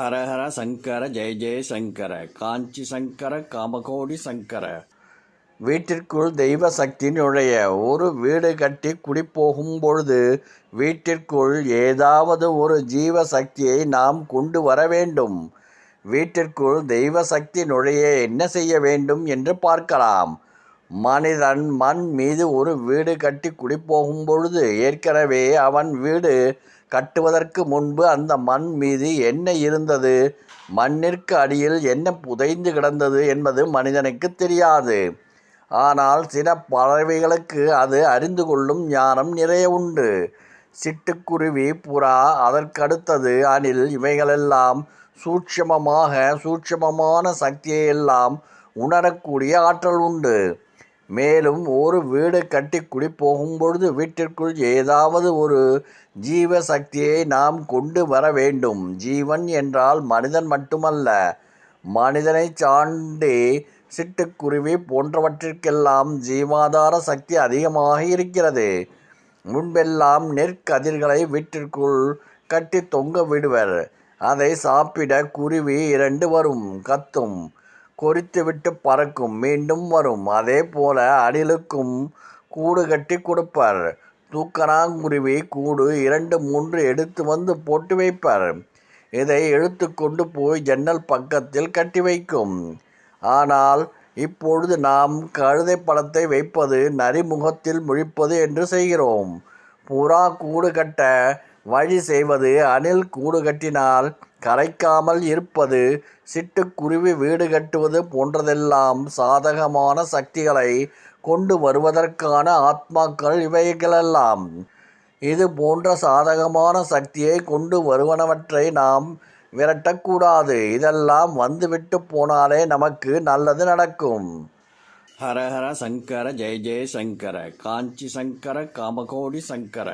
ஹரஹர சங்கர ஜெய ஜெய சங்கர காஞ்சி சங்கர காமகோடி சங்கர. வீட்டிற்குள் தெய்வ சக்தி நுழைய ஒரு வீடு கட்டி குடிப்போகும் பொழுது வீட்டிற்குள் ஏதாவது ஒரு ஜீவ சக்தியை நாம் கொண்டு வர வேண்டும். வீட்டிற்குள் தெய்வ சக்தி நுழைய என்ன செய்ய வேண்டும் என்று பார்க்கலாம். மனிதன் மண் மீது ஒரு வீடு கட்டி குடிப்போகும் பொழுது ஏற்கனவே அவன் வீடு கட்டுவதற்கு முன்பு அந்த மண் மீது என்ன இருந்தது? மண்ணிற்கு அடியில் என்ன புதைந்து கிடந்தது என்பது மனிதனுக்கு தெரியாது. ஆனால் சில பறவைகளுக்கு அது அறிந்து கொள்ளும் ஞானம் நிறைய உண்டு. சிட்டுக்குருவி புறா அதற்கடுத்தது அணில் இவைகளெல்லாம் சூட்சமமாக சூட்சமமான சக்தியை எல்லாம் உணரக்கூடிய ஆற்றல் உண்டு. மேலும் ஒரு வீடு கட்டி குடி போகும்பொழுது வீட்டிற்குள் ஏதாவது ஒரு ஜீவ சக்தியை நாம் கொண்டு வர வேண்டும். ஜீவன் என்றால் மனிதன் மட்டுமல்ல மனிதனை சாண்டி சிட்டுக்குருவி போன்றவற்றிற்கெல்லாம் ஜீவாதார சக்தி அதிகமாக இருக்கிறது. முன்பெல்லாம் நெற்கதிர்களை வீட்டிற்குள் கட்டி தொங்க விடுவர். அதை சாப்பிட குருவி இரண்டு வரும் கத்தும். கொறித்துவிட்டு பறக்கும். மீண்டும் வரும். அதே போல அணிலுக்கும் கூடு கட்டி கொடுப்பர். தூக்கணாங்குருவி கூடு இரண்டு மூன்று எடுத்து வந்து போட்டு வைப்பர். இதை இழுத்து கொண்டு போய் ஜன்னல் பக்கத்தில் கட்டி வைக்கும். ஆனால் இப்பொழுது நாம் கழுதை படத்தை வைப்பது நரிமுகத்தில் முழிப்பது என்று செய்கிறோம். புறா கூடு கட்ட வழி செய்வது அணில் கூடு கட்டினால் கரைக்காமல் இருப்பது சிட்டுக்குருவி வீடு கட்டுவது போன்றதெல்லாம் சாதகமான சக்திகளை கொண்டு வருவதற்கான ஆத்மாக்கள் இவைகளெல்லாம். இது போன்ற சாதகமான சக்தியை கொண்டு வருவனவற்றை நாம் விரட்டக்கூடாது. இதெல்லாம் வந்துவிட்டு போனாலே நமக்கு நல்லது நடக்கும். ஹரஹர சங்கர ஜெய ஜெய சங்கர காஞ்சி சங்கர காமகோடி சங்கர.